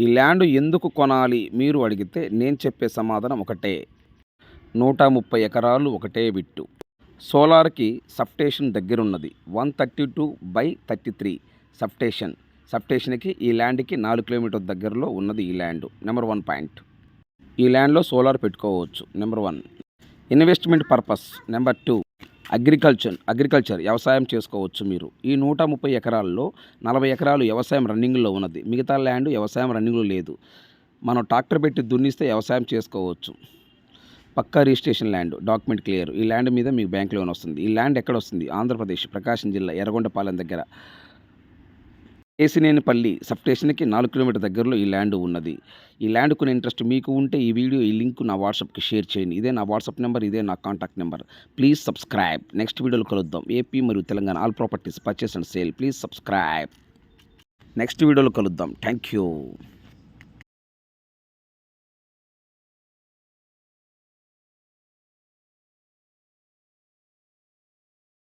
ఈ ల్యాండ్ ఎందుకు కొనాలి? మీరు అడిగితే నేను చెప్పే సమాధానం ఒకటే. నూట ముప్పై ఎకరాలు ఒకటే బిట్టు. సోలార్కి substation దగ్గరున్నది. One thirty two by thirty three substation. సబ్స్టేషన్కి ఈ ల్యాండ్కి నాలుగు కిలోమీటర్ దగ్గరలో ఉన్నది ఈ ల్యాండ్. Number one point. ఈ ల్యాండ్లో సోలార్ పెట్టుకోవచ్చు. Number one. Investment purpose. Number two. Agriculture agriculture వ్యవసాయం చేసుకోవచ్చు మీరు. ఈ నూట ముప్పై ఎకరాల్లో నలభై ఎకరాలు వ్యవసాయం రన్నింగ్లో ఉన్నది. మిగతా ల్యాండ్ వ్యవసాయం రన్నింగ్లో లేదు. మనం ట్రాక్టర్ పెట్టి దున్నిస్తే వ్యవసాయం చేసుకోవచ్చు. పక్కా రిజిస్ట్రేషన్ ల్యాండ్ డాక్యుమెంట్ క్లియర్. ఈ ల్యాండ్ మీద మీకు బ్యాంక్ లోన్ వస్తుంది. ఈ ల్యాండ్ ఎక్కడ వస్తుంది? ఆంధ్రప్రదేశ్ ప్రకాశం జిల్లా ఎర్రగొండపాలెం దగ్గర. ఏసినేనిపల్లి సబ్ స్టేషన్కి నాలుగు కిలోమీటర్ దగ్గరలో ఈ ల్యాండ్ ఉన్నది. ఈ ల్యాండ్ కొన్ని ఇంట్రెస్ట్ మీకు ఉంటే ఈ వీడియో ఈ లింక్ నా వాట్సాప్కి షేర్ చేయండి. ఇదే నా వాట్సాప్ నెంబర్ ఇదే నా contact number. Please subscribe. Next వీడియోలో కలుద్దాం. ఏపీ మరియు Telangana all properties purchase and sale. Please subscribe. Next వీడియోలో కలుద్దాం. Thank you